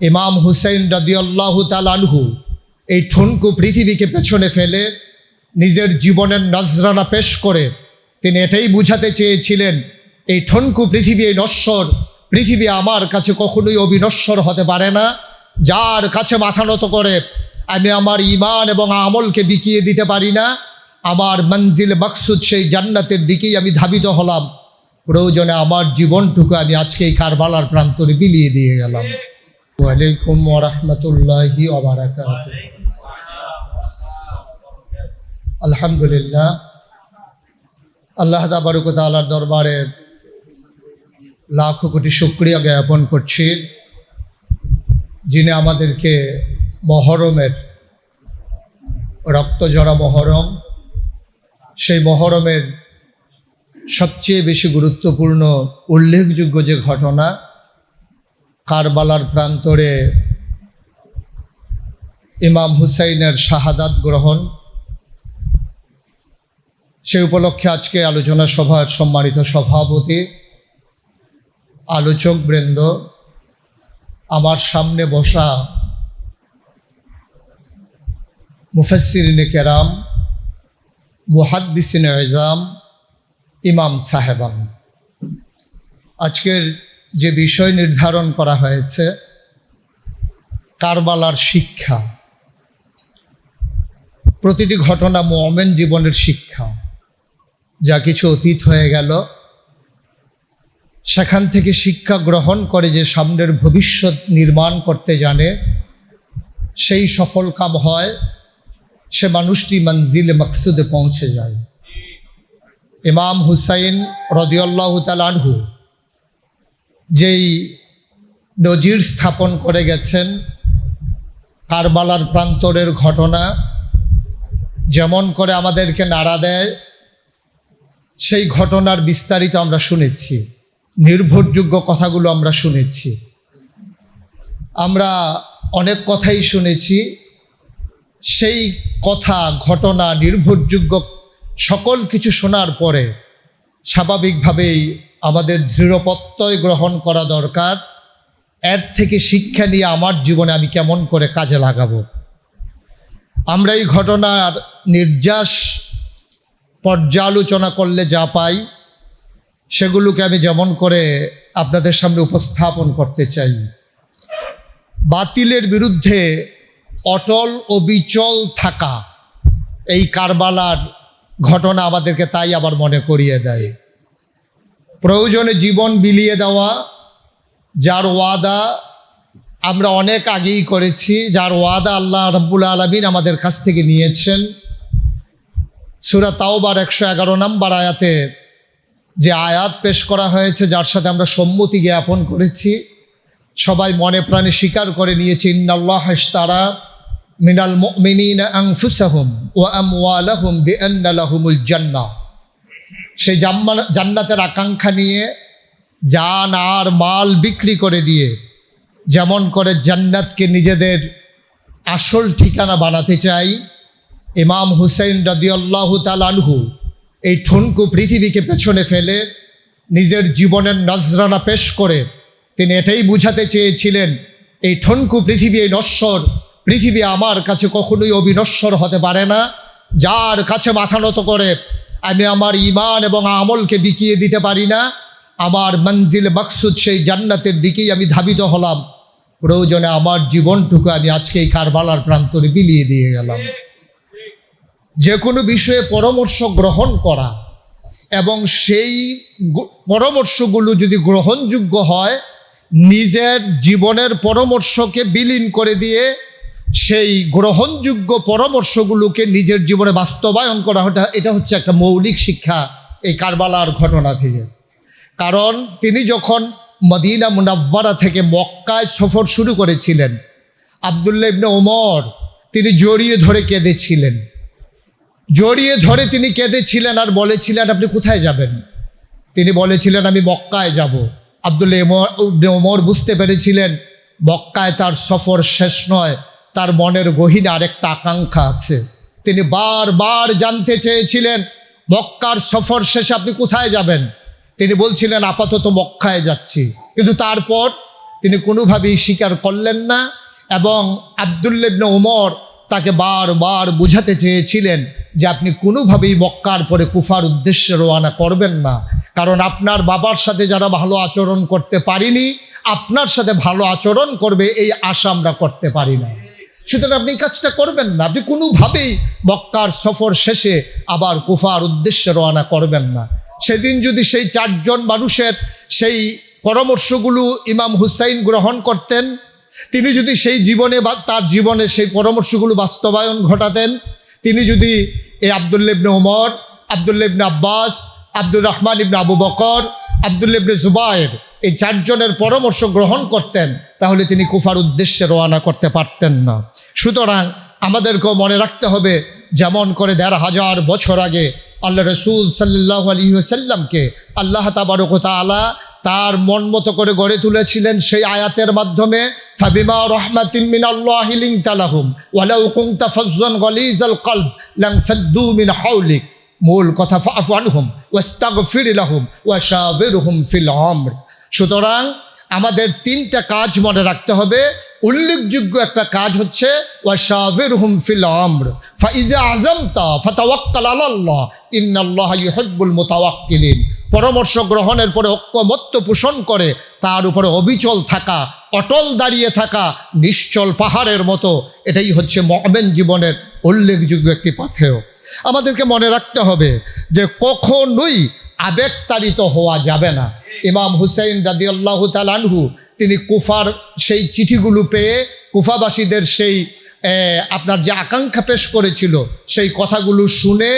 ইমাম হুসেন রদিয়াল্লাহ তালানহু এই ঠুনকু পৃথিবীকে পেছনে ফেলে নিজের জীবনের নজরানা পেশ করে। তিনি এটাই বুঝাতে চেয়েছিলেন, এই ঠনকু পৃথিবী, এই নশ্বর পৃথিবী আমার কাছে কখনোই অবিনশ্বর হতে পারে না, যার কাছে মাথা নত করে। আমি আমার ইমান এবং আমলকে বিকিয়ে দিতে পারি না, আমার মঞ্জিল মকসুদ সেই জান্নাতের দিকেই আমি ধাবিত হলাম। প্রয়োজনে আমার জীবনটুকু আমি আজকে এই কারবালার প্রান্তরে বিলিয়ে দিয়ে গেলাম। ওয়ালাইকুম ওরহমতুল্লাহি ওবরাকাত আলহামদুলিল্লাহ, আল্লাহ তাবারুকতালার দরবারে লাখো কোটি শুক্রিয়া জ্ঞাপন করছি, যিনি আমাদেরকে মহরমের রক্তজরা মহরম, সেই মহরমের সবচেয়ে বেশি গুরুত্বপূর্ণ উল্লেখযোগ্য যে ঘটনা কারবালার প্রান্তরে ইমাম হুসাইনের শাহাদাত গ্রহণ। সেই উপলক্ষে আজকে আলোচনা সভার সম্মানিত সভাপতি, আলোচক বৃন্দ, আমার সামনে বসা মুফাসিরিনে কেরাম, মুহাদ্দিসিন এজাম ইমাম সাহেবান। আজকের যে বিষয় নির্ধারণ করা হয়েছে, কারবালার শিক্ষা। প্রতিটি ঘটনা মোমেন জীবনের শিক্ষা। যা কিছু অতীত হয়ে গেল, সেখান থেকে শিক্ষা গ্রহণ করে যে সামনের ভবিষ্যৎ নির্মাণ করতে জানে, সেই সফল কাম হয়, সে মানুষটি মঞ্জিলে মকসুদে পৌঁছে যায়। ইমাম হুসাইন রদিয়াল্লাহ তালানহু যেই নজির স্থাপন করে গেছেন কারবালার প্রান্তরের ঘটনা, যেমন করে আমাদেরকে নাড়া দেয়, সেই ঘটনার বিস্তারিত আমরা শুনেছি। নির্ভরযোগ্য কথাগুলো আমরা শুনেছি। আমরা অনেক কথাই শুনেছি। সেই কথা, ঘটনা, নির্ভরযোগ্য সকল কিছু শোনার পরে স্বাভাবিকভাবেই আমাদের দৃঢ়পত্যয় গ্রহণ করা দরকার। এর থেকে শিক্ষা নিয়ে আমার জীবনে আমি কেমন করে কাজে লাগাবো? আমরা এই ঘটনার নির্যাস পর্যালোচনা করলে যা পাই, সেগুলোকে আমি যেমন করে আপনাদের সামনে উপস্থাপন করতে চাই। বাতিলের বিরুদ্ধে অটল ও বিচল থাকা এই কারবালার ঘটনা আমাদেরকে তাই আবার মনে করিয়ে দেয়। প্রয়োজনে জীবন বিলিয়ে দেওয়া, যার ওয়াদা আমরা অনেক আগেই করেছি, যার ওয়াদা আল্লাহ রব্বুল আলমিন আমাদের কাছ থেকে নিয়েছেন। সুরা তাওবার একশো এগারো নম্বর আয়াতে যে আয়াত পেশ করা হয়েছে, যার সাথে আমরা সম্মতি জ্ঞাপন করেছি। সবাই মনে প্রাণে স্বীকার করে নিয়েছি, ইন্নাল্লাহ তারা মিনাল মিনিন আংফুসাহুম ও আমওয়ালাহুম বিআন্নালাহুমুল জান্নাহ। সেই জান্নাতের আকাঙ্ক্ষা নিয়ে জান আর মাল বিক্রি করে দিয়ে যেমন করে জান্নাতকে নিজেদের আসল ঠিকানা বানাতে চাই, ইমাম হুসাইন রদিয়াল্লাহ তালানহু এই ঠুনকু পৃথিবীকে পেছনে ফেলে নিজের জীবনের নজরানা পেশ করে তিনি এটাই বুঝাতে চেয়েছিলেন, এই ঠনকু পৃথিবী, এই নশ্বর পৃথিবী আমার কাছে কখনোই অবিনশ্বর হতে পারে না, যার কাছে মাথা নত করে আমি আমার ইমান এবং আমলকে বিকিয়ে দিতে পারি না। আমার মঞ্জিল মকসুদ সেই জান্নাতের দিকেই আমি ধাবিত হলাম। প্রয়োজনে আমার জীবনটুকু আমি আজকে এই কারবালার প্রান্তরে বিলিয়ে দিয়ে গেলাম। যে কোনো বিষয়ে পরামর্শ গ্রহণ করা এবং সেই পরামর্শগুলো যদি গ্রহণযোগ্য হয়, নিজের জীবনের পরামর্শকে বিলীন করে দিয়ে সেই গ্রহণযোগ্য পরামর্শগুলোকে নিজের জীবনে বাস্তবায়ন করা এটা হচ্ছে একটা মৌলিক শিক্ষা এই কারবালার ঘটনা থেকে। কারণ তিনি যখন মদিনা মুনাব্বারা থেকে মক্কায় সফর শুরু করেছিলেন, আবদুল্লাহ ইবনে ওমর, তিনি জড়িয়ে ধরে কেঁদেছিলেন। জড়িয়ে ধরে তিনি কেঁদেছিলেন আর বলেছিলেন, আপনি কোথায় যাবেন? তিনি বলেছিলেন, আমি মক্কায় যাব। আবদুল্লাহ ইমর- ইবনে ওমর বুঝতে পেরেছিলেন, মক্কায় তার সফর শেষ নয়। তার মনের গহীনে আরেকটা আকাঙ্ক্ষা আছে। তিনি বারবার জানতে চেয়েছিলেন, মক্কার সফর শেষে আপনি কোথায় যাবেন? তিনি বলছিলেন, আপাতত মক্কায় যাচ্ছি। কিন্তু তারপর তিনি কোনোভাবেই স্বীকার করলেন না এবং আবদুল্লেবনে ওমর তাকে বারবার বুঝাতে চেয়েছিলেন যে আপনি কোনোভাবেই মক্কার পরে কুফার উদ্দেশ্যে রোয়ানা করবেন না। কারণ আপনার বাবার সাথে যারা ভালো আচরণ করতে পারিনি, আপনার সাথে ভালো আচরণ করবে, এই আশা আমরা করতে পারি না। সুতরাং আপনি এই কাজটা করবেন না। আপনি কোনোভাবেই মক্কার সফর শেষে আবার কুফার উদ্দেশ্যে রওনা করবেন না। সেদিন যদি সেই চারজন মানুষের সেই পরামর্শগুলো ইমাম হুসাইন গ্রহণ করতেন, তিনি যদি সেই জীবনে বা তার জীবনে সেই পরামর্শগুলো বাস্তবায়ন ঘটাতেন, তিনি যদি এই আবদুল্লেবনে ওমর আবদুল্লেবনে আব্বাস, আব্দুর রহমান ইবনে আবু বকর আবদুল্লেবনে জুবায়ের এই চারজনের পরামর্শ গ্রহণ করতেন, তাহলে তিনি কুফার উদ্দেশ্যে রওনা করতে পারতেন না। সুতরাং আমাদেরকেও মনে রাখতে হবে, যেমন করে দেড় হাজার বছর আগে আল্লাহ রসুল সাল্লাহ আলহিহাসাল্লামকে আল্লাহ তাবারক তালা তার মন মতো করে গড়ে তুলেছিলেন সেই আয়াতের মাধ্যমে, ফাবিমা রহমাতিন মিন আল্লাহ তালাহুম ওয়ালাউ কুনতা ফাজ্জান গলিজাল কলব, লাং ফাদ্দু মিন হাওলিক। মূল কথা ফাফু আনহুম, ওয়াস্তাগফির লাহুম ওয়াশাবিরহুম ফিল আমর। সুতরাং আমাদের তিনটা কাজ মনে রাখতে হবে। উল্লেখযোগ্য একটা কাজ হচ্ছে, ওয়াশাবিরহুম ফিল আমর, ফাইজা আজমতা ফাতাওয়াক্কাল আলাল্লাহ, ইন্নাল্লাহ ইউহিব্বুল মুতাওয়াক্কিলিন। পরামর্শ গ্রহণের পরে ঐক্যমত্য পোষণ করে, তার উপরে অবিচল থাকা, অটল দাঁড়িয়ে থাকা, নিশ্চল পাহাড়ের মতো, এটাই হচ্ছে মহমেন জীবনের উল্লেখযোগ্য একটি পাথেয়। আমাদেরকে মনে রাখতে হবে যে কখনোই আবেগতাড়িত হওয়া যাবে না। ইমাম হুসাইন আল্লাহ তালানহু তিনি কুফার সেই চিঠিগুলো পেয়ে কুফাবাসীদের সেই আপনার যে আকাঙ্ক্ষা পেশ করেছিল, সেই কথাগুলো শুনে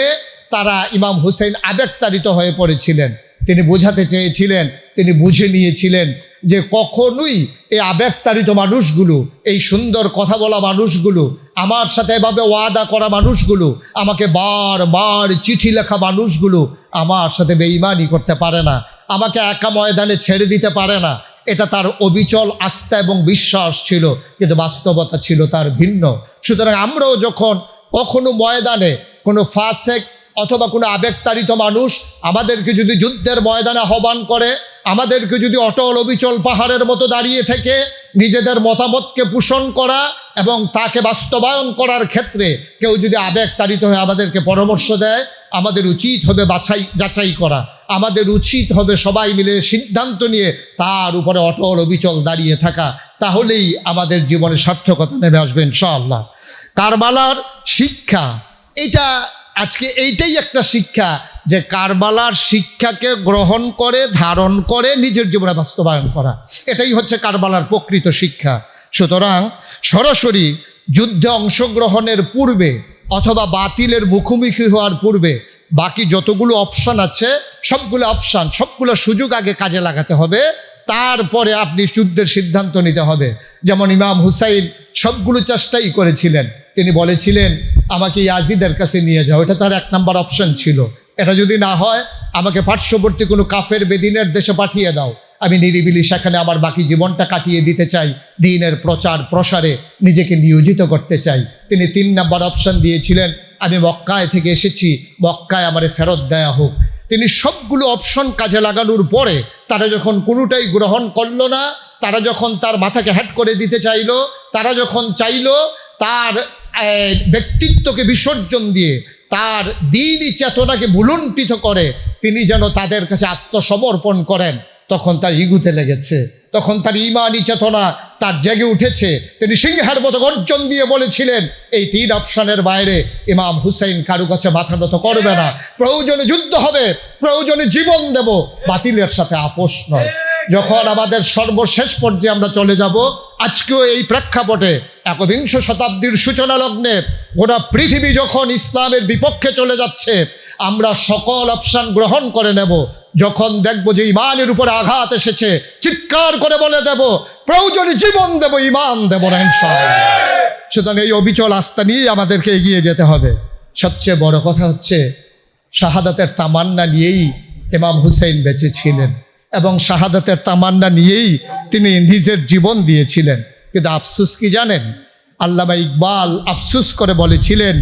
তারা ইমাম হুসেন আবেগতাড়িত হয়ে পড়েছিলেন। তিনি বোঝাতে চেয়েছিলেন, তিনি বুঝে নিয়েছিলেন যে কখনোই এই আবেগতাড়িত মানুষগুলো, এই সুন্দর কথা বলা মানুষগুলো, আমার সাথে এভাবে ওয়াদা করা মানুষগুলো, আমাকে বারবার চিঠি লেখা মানুষগুলো আমার সাথে বেইমানি করতে পারে না। আমাকে একা ময়দানে ছেড়ে দিতে পারে না। এটা তার অবিচল আস্থা এবং বিশ্বাস ছিল, কিন্তু বাস্তবতা ছিল তার ভিন্ন। সুতরাং আমরাও যখন কখনো ময়দানে কোনো ফাসেক অথবা কোনো আবেগতাড়িত মানুষ আমাদেরকে যদি যুদ্ধের ময়দানে আহ্বান করে, আমাদেরকে যদি অটল অবিচল পাহাড়ের মতো দাঁড়িয়ে থেকে নিজেদের মতামতকে পোষণ করা এবং তাকে বাস্তবায়ন করার ক্ষেত্রে কেউ যদি আবেগতাড়িত হয়ে আমাদেরকে পরামর্শ দেয়, আমাদের উচিত হবে বাছাই যাচাই করা। আমাদের উচিত হবে সবাই মিলে সিদ্ধান্ত নিয়ে তার উপরে অটল অবিচল দাঁড়িয়ে থাকা। তাহলেই আমাদের জীবনে সার্থকতা নেমে আসবে ইনশাআল্লাহ। কারবালার শিক্ষা, এটা আজকে এইটাই একটা শিক্ষা যে কারবালার শিক্ষাকে গ্রহণ করে, ধারণ করে নিজের জীবনে বাস্তবায়ন করা। এটাই হচ্ছে কারবালার প্রকৃত শিক্ষা। সুতরাং সরাসরি যুদ্ধে অংশগ্রহণের পূর্বে অথবা বাতিলের মুখোমুখি হওয়ার পূর্বে বাকি যতগুলো অপশান আছে, সবগুলো অপশান সবগুলো সুযোগ আগে কাজে লাগাতে হবে। তারপরে আপনি যুদ্ধের সিদ্ধান্ত নিতে হবে। যেমন ইমাম হুসাইন সবগুলো চেষ্টাই করেছিলেন। তিনি বলেছিলেন, আমাকে ইয়াজিদের কাছে নিয়ে যাও। এটা তার এক নাম্বার অপশান ছিল। এটা যদি না হয়, আমাকে পার্শ্ববর্তী কোনো কাফের বেদিনের দেশে পাঠিয়ে দাও। আমি নিরিবিলি সেখানে আমার বাকি জীবনটা কাটিয়ে দিতে চাই। দিনের প্রচার প্রসারে নিজেকে নিয়োজিত করতে চাই। তিনি তিন নাম্বার অপশান দিয়েছিলেন আমি মক্কায় থেকে এসেছি, মক্কায় আমারে ফেরত দেয়া হোক। তিনি সবগুলো অপশন কাজে লাগানোর পরে তারা যখন কোনোটাই গ্রহণ করল না, তারা যখন তার মাথাকে হ্যাট করে দিতে চাইল, তারা যখন চাইলো তার ব্যক্তিত্বকে বিসর্জন দিয়ে, তার দিনই চেতনাকে ভুলুণ্ঠিত করে, তিনি যেন তাদের কাছে আত্মসমর্পণ করেন, তখন তার ইগুতে লেগেছে। তখন তার ইমানি চেতনা তার জেগে উঠেছে। তিনি সিংহের মতো গর্জন দিয়ে বলেছিলেন, এই তিন অপশনের বাইরে ইমাম হুসাইন কারু কাছে মাথা নত করবে না। প্রয়োজনে যুদ্ধ হবে, প্রয়োজনে জীবন দেব, বাতিলের সাথে আপোষ নয়। যখন আমাদের সর্বশেষ পর্যায়ে আমরা চলে যাব, আজকেও এই প্রেক্ষাপটে একবিংশ শতাব্দীর সূচনা লগ্নে গোটা পৃথিবী যখন ইসলামের বিপক্ষে চলে যাচ্ছে আমরা সকল অপশান গ্রহণ করে নেব। যখন দেখব যে ইমানের উপরে আঘাত এসেছে, চিৎকার করে বলে দেব, প্রয়োজনে জীবন দেব ইমান দেব না সুতরাং এই অবিচল আস্থা নিয়েই আমাদেরকে এগিয়ে যেতে হবে। সবচেয়ে বড় কথা হচ্ছে, শাহাদাতের তামান্না নিয়েই ইমাম হুসেন বেঁচে ছিলেন এবং শাহাদাতের তামান্না নিয়েই তিনি নিজের জীবন দিয়েছিলেন। কিন্তু আফসুস কি জানেন? আল্লামা ইকবাল আফসুস করে বলেছিলেন,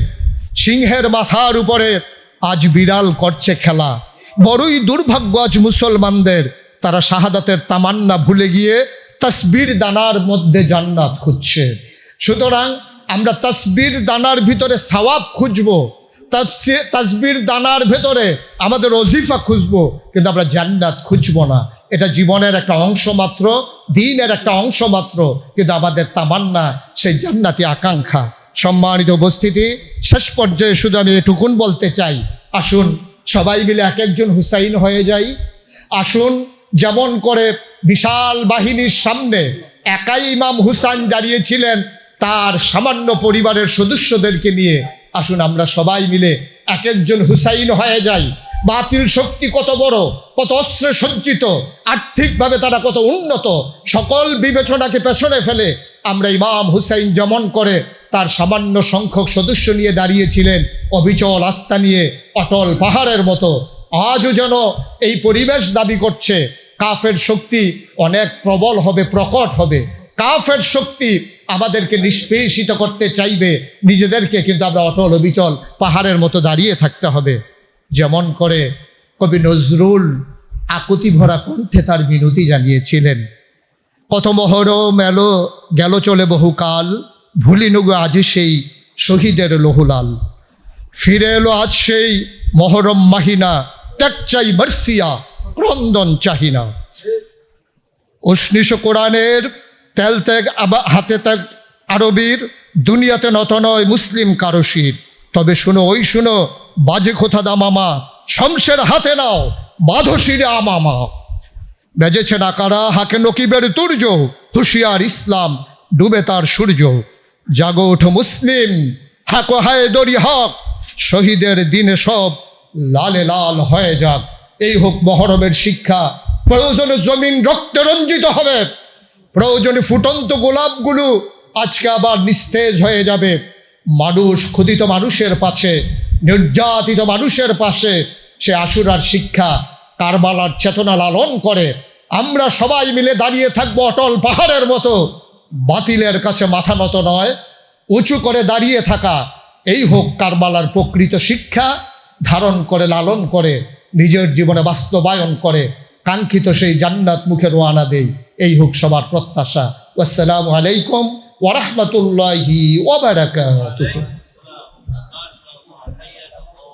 সিংহের মাথার উপরে আজ বিড়াল করছে খেলা। বড়ই দুর্ভাগ্য আজ মুসলমানদের। তারা শাহাদাতের তামান্না ভুলে গিয়ে তসবির দানার মধ্যে জান্নাত খুঁজছে। সুতরাং আমরা তসবির দানার ভিতরে সওয়াব খুঁজবো। তসবির দানার ভেতরে আমাদের অজিফা খুঁজব। কিন্তু আমরা জান্নাত খুঁজব না। এটা জীবনের একটা অংশ মাত্র, দিনের একটা অংশ মাত্র। কিন্তু আমাদের তামান্না, সেই জান্নাতি আকাঙ্ক্ষা। সম্মানিত উপস্থিতি, শেষ পর্যায়ে শুধু আমি এটুকুন বলতে চাই। আসুন, সবাই মিলে এক একজন হুসাইন হয়ে যাই। আসুন, যেমন করে বিশাল বাহিনীর সামনে একাই ইমাম হুসাইন দাঁড়িয়েছিলেন, তার সামান্য পরিবারের সদস্যদেরকে নিয়ে। আসুন, আমরা সবাই মিলে এক একজন হুসাইন হয়ে যাই। বাতিল শক্তি কত বড়, কত অস্ত্রে সজ্জিত, আর্থিকভাবে তারা কত উন্নত, সকল বিবেচনাকে পেছনে ফেলে আমরা ইমাম হুসাইন যেমন করে তার সামান্য সংখ্যক সদস্য নিয়ে দাঁড়িয়েছিলেন অবিচল আস্থা নিয়ে অটল পাহাড়ের মতো। আজও যেন এই পরিবেশ দাবি করছে, কাফের শক্তি অনেক প্রবল হবে, প্রকট হবে। কাফের শক্তি আমাদেরকে নিষ্পেষিত করতে চাইবে, নিজেদেরকে কিন্তু আমরা অটল অবিচল পাহাড়ের মতো দাঁড়িয়ে থাকতে হবে। যেমন করে কবি নজরুল আকুতি ভরা কণ্ঠে তার মিনতি জানিয়েছিলেন, কত মহরম এলো, গেল চলে বহুকাল ভুলিনুগো আজি সেই শহীদের লহুলাল। ফিরে এলো আজ সেই মহরম মাহিনা, ত্যাগ চাই মার্সিয়া, ক্রন্দন চাহিনা। উষ্ণিস কোরআনের তেল ত্যাগ, আবা, হাতে ত্যাগ, আরবির দুনিয়াতে নত নয় মুসলিম কারশির তবে শুনো, ওই শুনো, বাজে খোথা দামামা শমশের হাতে নাও, বাঁধো শিরে আমামা বেজেছে নাকারা হাকে নকিবের তুর্য, হুশিয়ার ইসলাম, ডুবে তার সূর্য। জাগো ওঠো মুসলিম হাকো হায় দরি হক। শহীদের দিনে সব লালে লাল হয়ে যাক। এই হোক মহরমের শিক্ষা। প্রয়োজনে জমিন রক্তে রঞ্জিত হবে। প্রয়োজনে ফুটন্ত গোলাপগুলো আজকে আবার নিস্তেজ হয়ে যাবে। মানুষ ক্ষুদিত মানুষের পাশে, নির্যাতিত মানুষের পাশে সে আশুরার শিক্ষা, কারবালার চেতনা লালন করে। আমরা সবাই মিলে দাঁড়িয়ে থাকব অটল পাহাড়ের মতো। বাতিলের কাছে মাথা নত নয়, উঁচু করে দাঁড়িয়ে থাকা। এই হোক কারবালার প্রকৃত শিক্ষা, ধারণ করে, লালন করে, নিজের জীবনে বাস্তবায়ন করে, কাঙ্ক্ষিত সেই জান্নাত মুখে রোয়ানা দেই। এই হোক সবার প্রত্যাশা। আসসালামু আলাইকুম ওরহমতুল্লাহি ওবারাকাতুহু